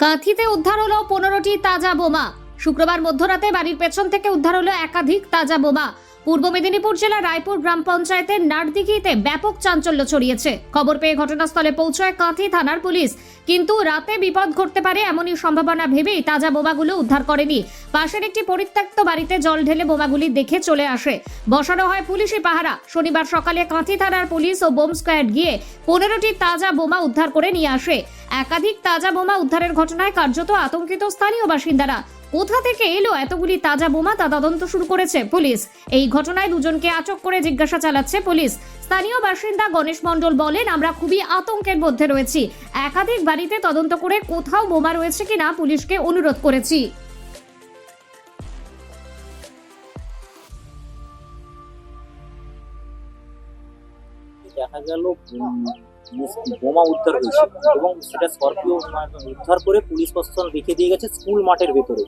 কাঁথিতে উদ্ধার হলো পনেরোটি তাজা বোমা। শুক্রবার মধ্যরাতে বাড়ির পেছন থেকে উদ্ধার হলো একাধিক তাজা বোমা। পূর্ব মেদিনীপুর জেলার রায়পুর গ্রাম পঞ্চায়েতের নারদিঘিতে ব্যাপক চাঞ্চল্য ছড়িয়েছে। খবর পেয়ে ঘটনাস্থলে পৌঁছয় কাঁথি থানার পুলিশ। কিন্তু রাতে বিপদ ঘটতে পারে এমনই সম্ভাবনা ভেবেই তাজা বোমাগুলো উদ্ধার করেনি। পাশের একটি পরিত্যক্ত বাড়িতে জল ঢেলে বোমাগুলি দেখে চলে আসে। বসানো হয় পুলিশি পাহারা। শনিবার সকালে কাঁথি থানার পুলিশ ও বোম স্কোয়াড গিয়ে পনেরোটি তাজা বোমা উদ্ধার করে নিয়ে আসে। একাধিক তাজা বোমা উদ্ধারের ঘটনায় কার্যত আতঙ্কিত স্থানীয় বাসিন্দারা। কোথা থেকে এলো এতগুলি তাজা বোমা তা তদন্ত শুরু করেছে পুলিশ। এই ঘটনায় দুজনকে আটক করে জিজ্ঞাসা চালাচ্ছে পুলিশ। স্থানীয় বাসিন্দা গণেশ মণ্ডল বলেন, আমরা খুবই আতঙ্কের মধ্যে রয়েছি। একাধিক বাড়িতে তদন্ত করে কোথাও বোমা রয়েছে কিনা পুলিশকে অনুরোধ করেছি। দেখা গেল বোমা উদ্ধার হয়েছে এবং সেটা স্করপিও উদ্ধার করে পুলিশ প্রশাসন রেখে দিয়ে গেছে স্কুল মাঠের ভেতরে।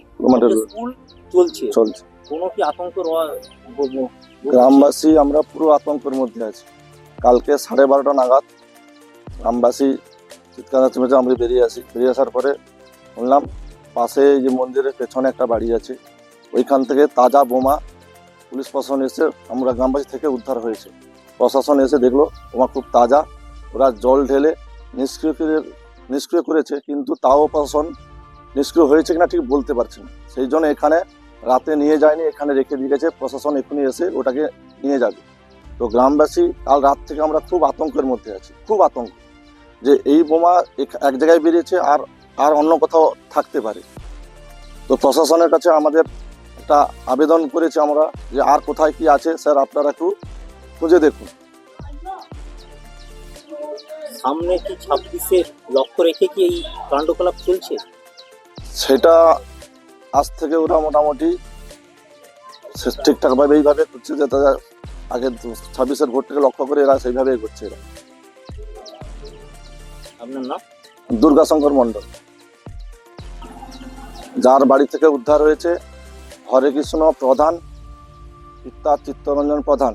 স্কুল চলছে। চলছে। কোনো কি আতঙ্ক গ্রামবাসী আমরা পুরো আতঙ্কের মধ্যে আছি। কালকে সাড়ে বারোটা নাগাদ গ্রামবাসী চিৎকার আমরা বেরিয়ে আসি। বেরিয়ে আসার পরে শুনলাম পাশে যে মন্দিরের পেছনে একটা বাড়ি আছে। ওইখান থেকে তাজা বোমা পুলিশ প্রশাসন এসে আমরা গ্রামবাসী থেকে উদ্ধার হয়েছে। প্রশাসন এসে দেখল বোমা খুব তাজা। ওরা জল ঢেলে নিষ্ক্রিয় করে- নিষ্ক্রিয় করেছে, কিন্তু তাও প্রশাসন নিষ্ক্রিয় হয়েছে কিনা ঠিক বলতে পারছে না। সেই জন্য এখানে রাতে নিয়ে যায়নি, এখানে রেখে দিয়ে গেছে, প্রশাসন এখনই এসে ওটাকে নিয়ে যাবে। তো গ্রামবাসী কাল রাত থেকে আমরা খুব আতঙ্কের মধ্যে আছি, খুব আতঙ্ক যে এই বোমা এক জায়গায় বেরিয়েছে আর আর অন্য কোথাও থাকতে পারে। তো প্রশাসনের কাছে আমাদের একটা আবেদন করেছি আমরা যে আর কোথায় কি আছে, স্যার আপনারা একটু খুঁজে দেখুন। সামনে কি ছাব্বিশে লক্ষ্য রেখে কি এই কাণ্ডকলাপ চলছে? সেটা আজ থেকে ওরা মোটামুটি ঠিকঠাকভাবে এইভাবে করছে যে তারা আগে ছাব্বিশের ভোটটাকে লক্ষ্য করে এরা সেইভাবেই করছে এরা। আপনার নাম? দুর্গাশঙ্কর মণ্ডল। যার বাড়ি থেকে উদ্ধার হয়েছে হরে কৃষ্ণ প্রধান পিতা চিত্তরঞ্জন প্রধান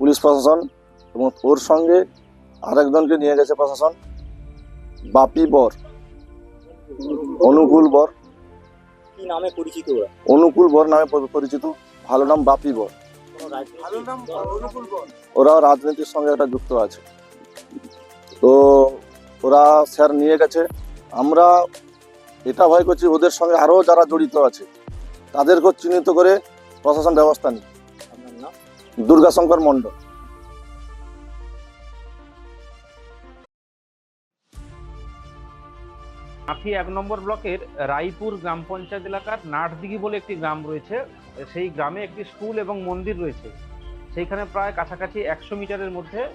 পুলিশ প্রশাসন এবং ওর সঙ্গে আরেকজনকে নিয়ে গেছে প্রশাসন। বাপি বর অনুকূল বর। কি নামে পরিচিত ওরা? অনুকূল বর নামে পরিচিত। ভালো নাম বাপি বর। ওরা রাজনীতির সঙ্গে একটা যুক্ত আছে। তো ওরা স্যার নিয়ে গেছে। আমরা এটা ভয় করছি ওদের সঙ্গে আরও যারা জড়িত আছে তাদেরকে চিহ্নিত করে প্রশাসন ব্যবস্থা নিই দুর্গাশঙ্কর মণ্ডল। কাঁথি এক নম্বর ব্লকের রায়পুর গ্রাম পঞ্চায়েত এলাকার নাটদিঘি বলে একটি গ্রাম রয়েছে। সেই গ্রামে একটি স্কুল এবং মন্দির রয়েছে। সেইখানে প্রায় কাছাকাছি একশো মিটারের মধ্যে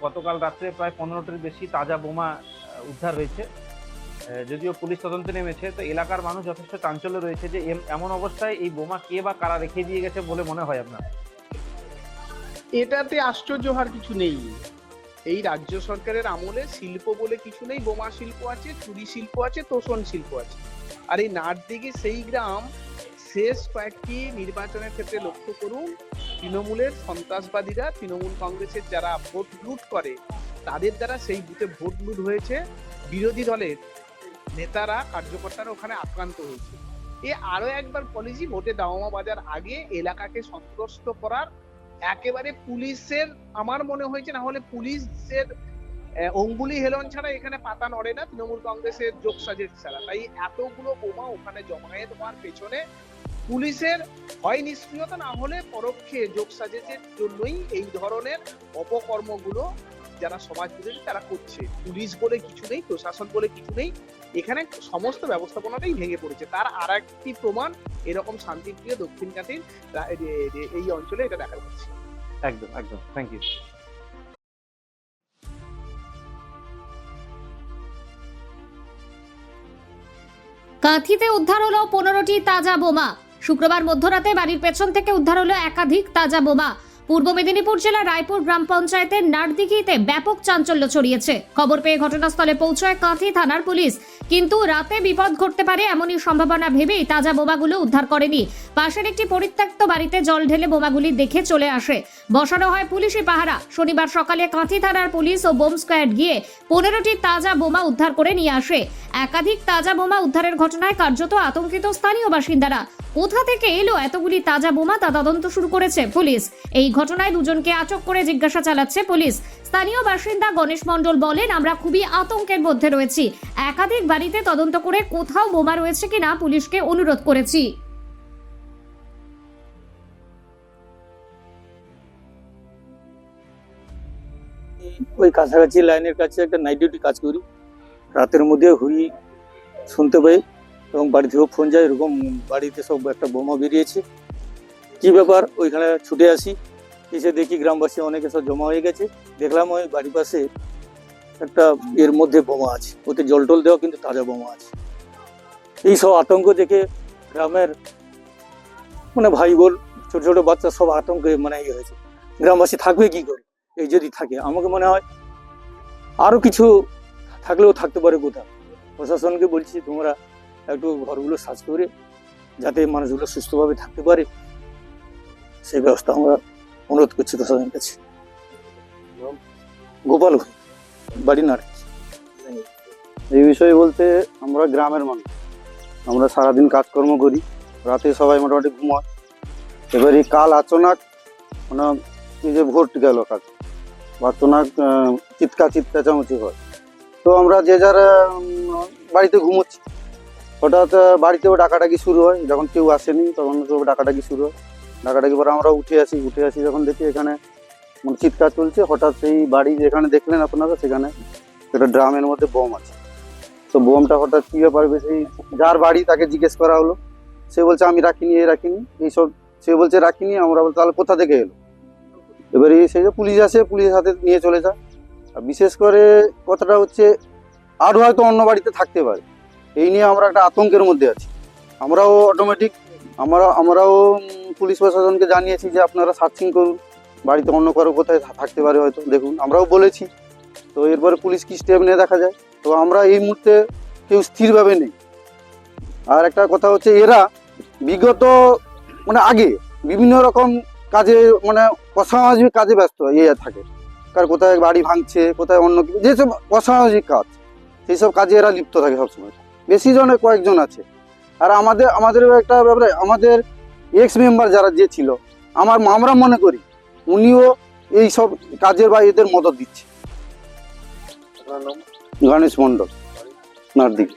গতকাল রাত্রে প্রায় পনেরোটির বেশি তাজা বোমা উদ্ধার হয়েছে। যদিও পুলিশ তদন্তে নেমেছে, তো এলাকার মানুষ যথেষ্ট চাঞ্চল্য রয়েছে যে এম- এমন অবস্থায় এই বোমা কে বা কারা রেখে দিয়ে গেছে বলে মনে হয় আপনার? এটাতে আশ্চর্য হওয়ার কিছু নেই। এই রাজ্য সরকারের আমলে শিল্প বলে কিছু নেই, বোমা শিল্প আছে, চুরি শিল্প আছে, তোষণ শিল্প আছে। আর এই নাটদিঘি সেই গ্রাম শেষ কয়েকটি নির্বাচনের ক্ষেত্রে লক্ষ্য করুন, তৃণমূলের সন্ত্রাসবাদীরা, তৃণমূল কংগ্রেসের যারা ভোট লুট করে, তাদের দ্বারা সেই বুথে ভোট লুট হয়েছে। বিরোধী দলের নেতারা, কার্যকর্তারা ওখানে আক্রান্ত হয়েছে। এ আরও একবার পলিসি ভোটে দাওয়ামা বাজার আগে এলাকাকে সন্ত্রস্ত করার একেবারে পুলিশের, আমার মনে হয়েছে না হলে পুলিশের অঙ্গুলি হেলন ছাড়া এখানে পাতা নড়ে না, তৃণমূল কংগ্রেসের যোগ সাজের ছাড়া। তাই এতগুলো বোমা ওখানে জমায়েত হওয়ার পেছনে পুলিশের হয় নিষ্ক্রিয়তা না হলে পরোক্ষে যোগ সাজের জন্যই এই ধরনের অপকর্মগুলো যারা সমাজ বিরোধী তারা করছে। পুলিশ বলে কিছু নেই প্রশাসন বলে কিছু নেই। এখানে সমস্ত ব্যবস্থাপনাটাই ভেঙে পড়েছে। তার আর একটি প্রমাণ এরকম শান্তিপ্রিয় দক্ষিণ কাটির এই অঞ্চলে এটা দেখা যাচ্ছে। একদম একদম। থ্যাংক ইউ কাঁথিতে উদ্ধার হলো পনেরোটি তাজা বোমা। শুক্রবার মধ্যরাতে বাড়ির পেছন থেকে উদ্ধার হলো একাধিক তাজা বোমা। পূর্ব মেদিনীপুর জেলার রায়পুর গ্রাম পঞ্চায়েতের নাটদিঘিতে ব্যাপক চাঞ্চল্য ছড়িয়েছে। খবর পেয়ে ঘটনাস্থলে পৌঁছয় কাঁথি থানার পুলিশ। কিন্তু রাতে বিপদ ঘটতে পারে এমনই সম্ভাবনা ভেবেই তাজা বোমাগুলো উদ্ধার করেনি। পাশের একটি পরিত্যক্ত বাড়িতে জল ঢেলে বোমাগুলি দেখে চলে আসে। বসানো হয় পুলিশি পাহারা। শনিবার সকালে কাঁথি থানার পুলিশ ও বোম স্কোয়াড গিয়ে পনেরোটি তাজা বোমা উদ্ধার করে নিয়ে আসে। একাধিক তাজা বোমা উদ্ধারের ঘটনায় কার্যত আতঙ্কিত স্থানীয় বাসিন্দারা। কোথা থেকে এলো এতগুলি তাজা বোমা তা তদন্ত শুরু করেছে পুলিশ। এই ঘটনায় দুজনকে আটক করে জিজ্ঞাসা চালাচ্ছে পুলিশ। স্থানীয় বাসিন্দা গণেশ মণ্ডল বলেন, আমরা খুবই আতঙ্কের মধ্যে রয়েছি। একাধিক বাড়িতে তদন্ত করে কোথাও বোমা রয়েছে কিনা পুলিশকে অনুরোধ করেছি। ওই কাছাকাছি লাইনের কাছে একটা নাইট ডিউটি কাজ করি। রাতের মধ্যে হুই শুনতে পাই এবং বাড়ি থেকেও ফোন যায়, এরকম বাড়িতে সব একটা বোমা বেরিয়েছে। কি ব্যাপার? ওইখানে ছুটে আসি। এসে দেখি গ্রামবাসী অনেকে সব জমা হয়ে গেছে। দেখলাম ওই বাড়ির পাশে একটা এর মধ্যে বোমা আছে। ওতে জল টল দেওয়া কিন্তু তাজা বোমা আছে। এই সব আতঙ্ক দেখে গ্রামের মানে ভাই বোন, ছোট ছোট বাচ্চা সব আতঙ্কে মানে ইয়ে হয়েছে। গ্রামবাসী থাকবে কি করে? এই যদি থাকে, আমাকে মনে হয় আরও কিছু থাকলেও থাকতে পারে কোথাও। প্রশাসনকে বলছি, তোমরা একটু ঘরগুলো সার্চ করে যাতে মানুষগুলো সুস্থভাবে থাকতে পারে, সেই ব্যবস্থা আমরা অনুরোধ করছি প্রশাসনের কাছে। গোপাল বাড়ি নাড়ে এই বিষয়ে বলতে আমরা গ্রামের মানুষ। আমরা সারাদিন কাজকর্ম করি রাতে সবাই মোটামুটি ঘুমায়। এবার এই কাল আচনাক মানে এই যে ভোট গেল কাজ আচনাক আহ, চিৎকার চিৎকাচামচি হয়। তো আমরা যে যার বাড়িতে ঘুমোচ্ছি। হঠাৎ বাড়িতেও ডাকাডাকি শুরু হয়। যখন কেউ আসেনি তখন তো ডাকাডাকি শুরু হয়। ডাকাডাকি পরে আমরা উঠে আসি উঠে আসি যখন দেখি এখানে মানে চিৎকার চলছে, হঠাৎ সেই বাড়ি যেখানে দেখলেন আপনারা, সেখানে একটা ড্রামের মধ্যে বোম আছে। তো বোমটা হঠাৎ কী ব্যাপার সেই যার বাড়ি তাকে জিজ্ঞেস করা হলো। সে বলছে, আমি রাখিনি, এ রাখিনি। এইসব সে বলছে, রাখিনি। আমরা বলছি, তাহলে কোথা থেকে এলো? এবারে সেই যে পুলিশ আসে, পুলিশ হাতে নিয়ে চলে যায়। আর বিশেষ করে কথাটা হচ্ছে আরও হয়তো অন্য বাড়িতে থাকতে পারে। এই নিয়ে আমরা একটা আতঙ্কের মধ্যে আছি। আমরাও অটোমেটিক আমরা, আমরাও পুলিশ প্রশাসনকে জানিয়েছি যে আপনারা সার্চিং করুন, বাড়িতে অন্য কারও কোথায় থাকতে পারে হয়তো, দেখুন, আমরাও বলেছি। তো এরপরে পুলিশ কি স্টেপ নিয়ে দেখা যায়। তো আমরা এই মুহূর্তে কেউ স্থিরভাবে নেই। আর একটা কথা হচ্ছে, এরা বিগত মানে আগে বিভিন্ন রকম কাজে মানে অসামাজিক কাজে ব্যস্ত ইয়ে থাকে। কার কোথায় বাড়ি ভাঙছে, কোথায় অন্য কিছু যেসব অসামাজিক কাজ, সেই সব কাজে এরা লিপ্ত থাকে সবসময়। বেশি জনে কয়েকজন আছে। আর আমাদের আমাদের একটা ব্যাপারে, আমাদের এক্স মেম্বার যারা যে ছিল আমার আমরা মনে করি উনিও এই সব কাজের বা এদের মদত দিচ্ছে। গণেশ মণ্ডল নার্দিক